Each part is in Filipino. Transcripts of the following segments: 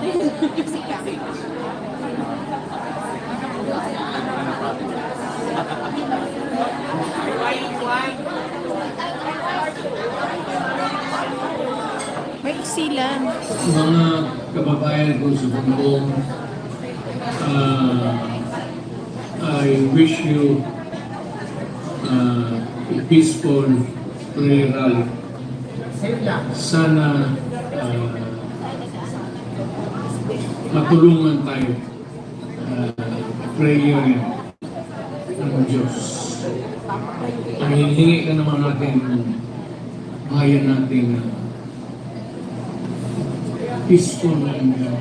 May isilan. mga kababayan ko sa bumbong, uh, I wish you uh, a peaceful prayer rally. Sana uh, matulungan tayo uh, prayer ng Diyos. Ang hinihingi ka naman natin bayan natin uh, peaceful and uh,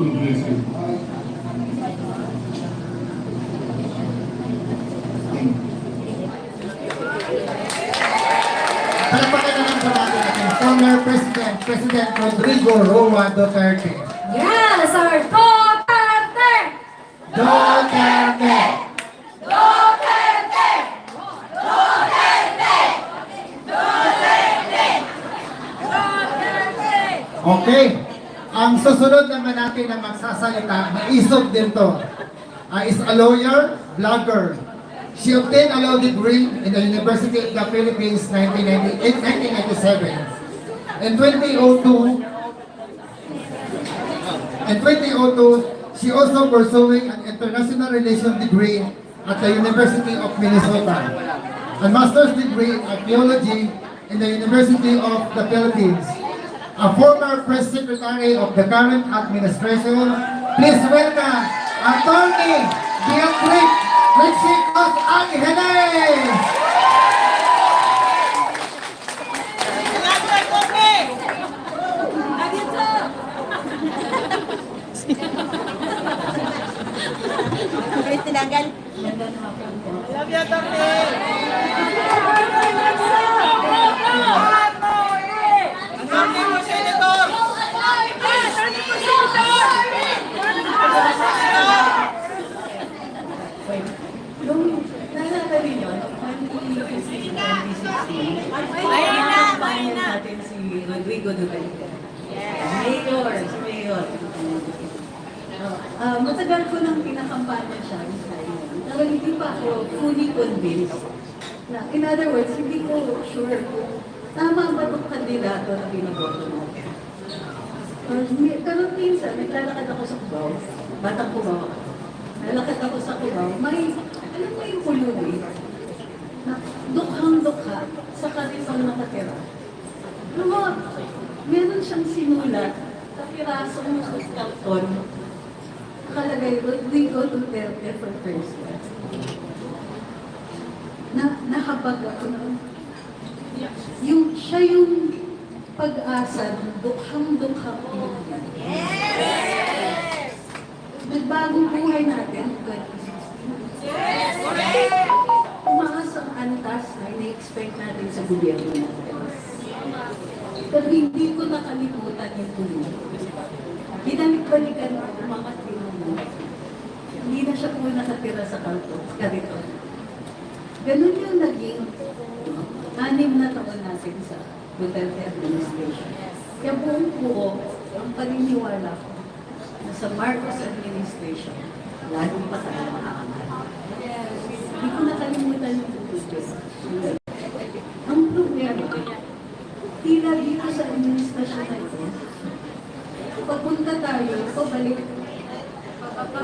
progressive. Palapakan naman po natin former President, President Rodrigo Roa Duterte. Yes, our Duterte! Duterte! Duterte! Okay. Ang susunod naman natin na magsasalita, maisog din to, uh, is a lawyer, blogger. She obtained a law degree in the University of the Philippines 1998 1997. In 2002, in 2002, she also pursuing an international relations degree at the University of Minnesota, a master's degree in archaeology in the University of the Philippines, a former press secretary of the current administration. Please welcome Attorney Beatriz Rexicos Angeles! Rodrigo Duterte. Mayor, si Mayor. Ah, matagal ko nang pinakampanya siya Pero hindi pa ako fully convinced. Na, in other words, hindi ko sure kung tama ba itong kandidato na natin. Uh, pero minsan, naglalakad ako sa Cubao, batang Cubao. Nalakad ako sa Cubao, may, alam mo yung pulubi, na dukhang-dukha sa karipang nakatira. Alam mo, meron siyang sinulat sa pirasong karton. Nakalagay, Rodrigo Duterte for president. Na, nahabag ako na, yung, siya yung pag-asa ng dukhang-dukha ko. Nagbagong buhay natin, 2016. Umaas ang antas na ina-expect natin sa gobyerno natin. Pero hindi ko nakalimutan yung tuloy. Binalik-balikan ko, umangat din mo. Hindi na siya po nakatira sa kanto, karito. Ganun yung naging anim na taon natin sa Duterte administration. Kaya buong buo, ang paniniwala ko na sa Marcos administration, lalo pa tayo makakangal. Hindi ko nakalimutan yung tutusin. Ang problema, tila dito sa administrasyon na ito, pagpunta tayo, pabalik,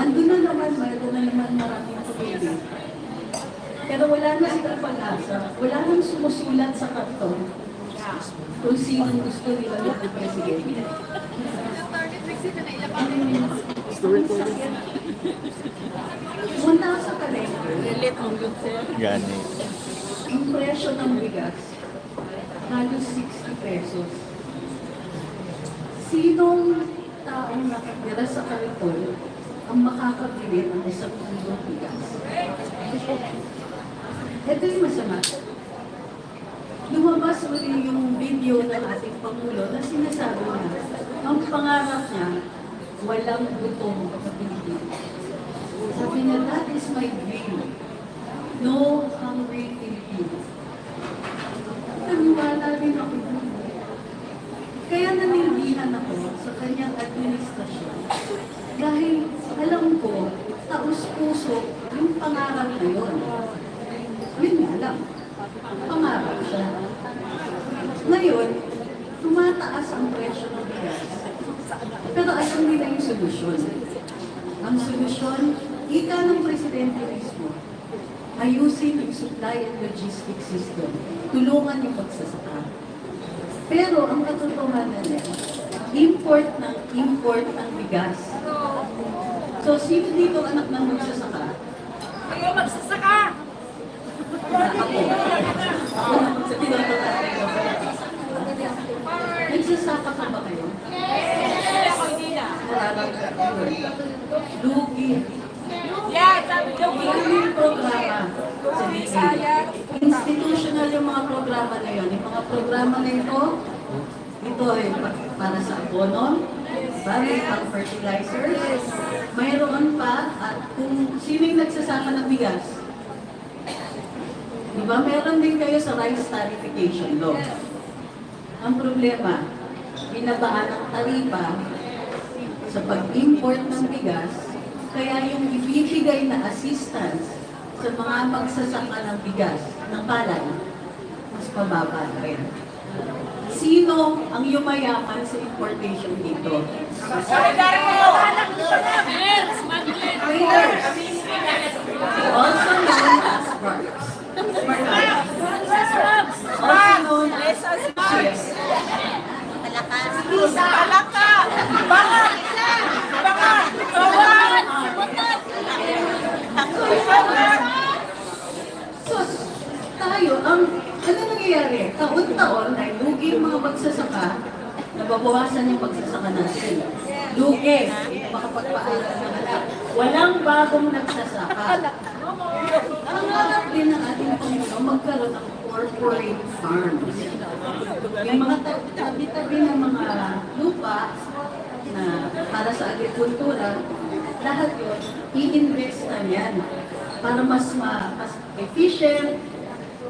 andun na naman, mayroon na naman maraming pumili. Pero wala na silang pag-asa, wala nang sumusulat sa karton kung sino gusto nila ng presidente. Punta ako sa palengke, Gani. ang presyo ng bigas, halos 60 pesos. Sinong taong nakatira sa kariton ang makakabili ng isang kilong bigas? Ito yung masama. Lumabas uli yung video ng ating Pangulo na sinasabi na ang pangarap niya, walang gutom sa Pilipinas. Sabi niya, that is my dream. No hungry Philippines. Naniwala din ako dun. Kaya nanindihan ako sa kanyang administrasyon. Dahil alam ko, taos-puso yung pangarap na yun. Tumataas ang presyo ng bigas. Pero alam nila yung solusyon. Ang solusyon, ika ng presidente mismo, ayusin yung supply and logistics system. Tulungan yung pagsasaka. Pero ang katotohanan niya, import ng import ng bigas. So, sino dito anak ng magsasaka? Kayo magsasaka! Ako na magsabi ng tatay ko. Nagsasaka pa ba kayo? Ako hindi na. Lugi. Yan, sabi ko, Maraming programa sa DA. Institutional yung mga programa na yun. Yung mga programa na ito, ito ay pa- para sa abono, para pang fertilizers. Mayroon pa, at kung sino yung nagsasama ng bigas, di ba, meron din kayo sa rice tarification law. Ang problema, binabaan ang taripa sa pag-import ng bigas, kaya yung ibibigay na assistance sa mga magsasaka ng bigas, ng palay, mas pababa na rin. Sino ang yumayaman sa importation dito? Yes, tayo, ang ano nangyayari? Taon-taon ay lugi mga magsasaka, nababawasan yung pagsasaka natin. Lugi, makapagpaaral ng anak. Walang bagong nagsasaka. Ang harap din ng ating Pangulo, magkaroon ng corporate farms. Yung mga ta- tabi-tabi ng mga lupa na para sa agrikultura, lahat yun, i-invest na yan para mas, ma, mas efficient,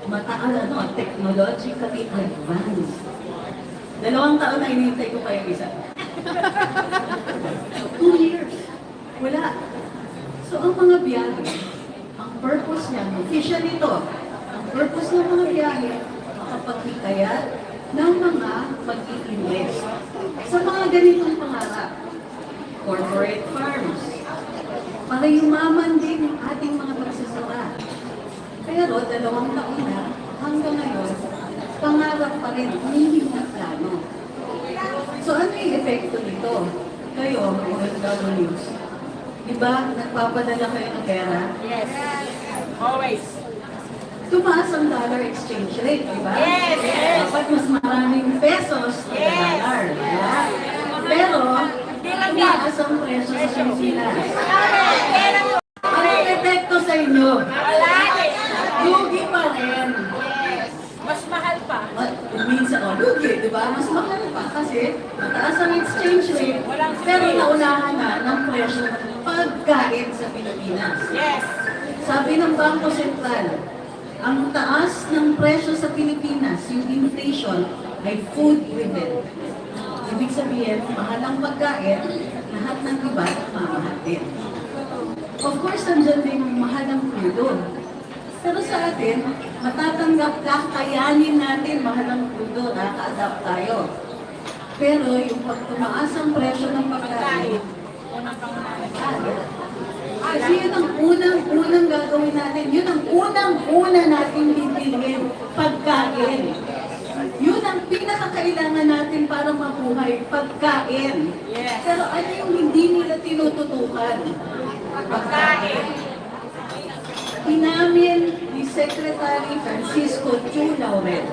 mataas, ano, technologically advanced. Dalawang taon na inintay ko kayo isa. Two years. Wala. So, ang mga biyahe, ang purpose niya, official ito, ang purpose ng mga biyahe, makapaghikayat ng mga mag-i-invest sa mga ganitong pangarap. Corporate farms, para yumaman din yung ating mga magsasaka. Pero dalawang taon na, hanggang ngayon, pangarap pa rin, hindi na plano. So ano yung epekto nito? Kayo, OFWs, di ba nagpapadala kayo ng pera? Yes. Always. Tumaas ang dollar exchange rate, di ba? Yes, yes. Dapat mas maraming pesos sa Yes. dollar, di ba? Pero, tumaas ang presyo sa Pilipinas. Ano yung epekto sa inyo? Lugi pa rin. Mas mahal pa. At minsan, oh, lugi, di ba? Mas mahal pa kasi mataas ang exchange rate, pero naunahan na ng presyo ng pagkain sa Pilipinas. Yes. Sabi ng Bangko Sentral, ang taas ng presyo sa Pilipinas, yung inflation, ay food-driven. Ibig sabihin, mahal ang pagkain, lahat ng iba, mamahal din. Of course, nandiyan din yung mahal ng crudo. Pero sa atin, matatanggap ka, kayanin natin mahal ang crudo, nakaka-adapt tayo. Pero yung pag tumaas ang presyo ng pagkain, kasi yun ang unang-unang gagawin natin. Yun ang unang-una natin bibilhin. Pagkain. Yun ang pinakakailangan natin para mabuhay. Pagkain. Yes. Pero ano yung hindi nila tinututukan? Pagkain. Inamin ni Secretary Francisco Chu Laurel.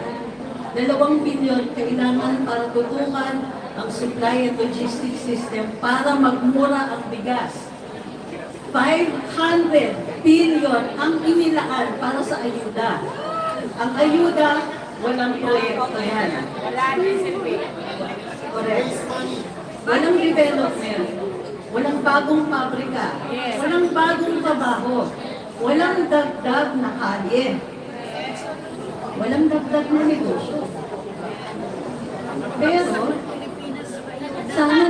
Dalawang bilyon kailangan para tutukan ang supply and logistics system para magmura ang bigas. 500 billion ang inilaan para sa ayuda. Ang ayuda, walang proyekto yan. Correct. Walang development. Walang bagong pabrika. Walang bagong trabaho. Walang dagdag na kalye. Walang dagdag na negosyo. Pero, sana